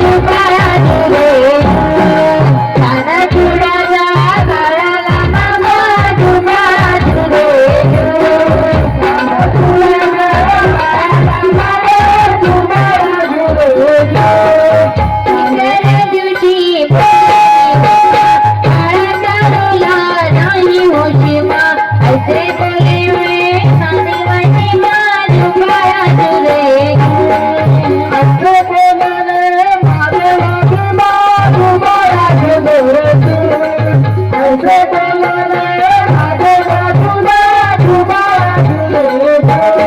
जुबाळा असे बोलले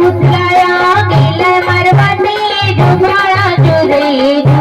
उचलाया गेलं मरवाती जुबाळा जुरे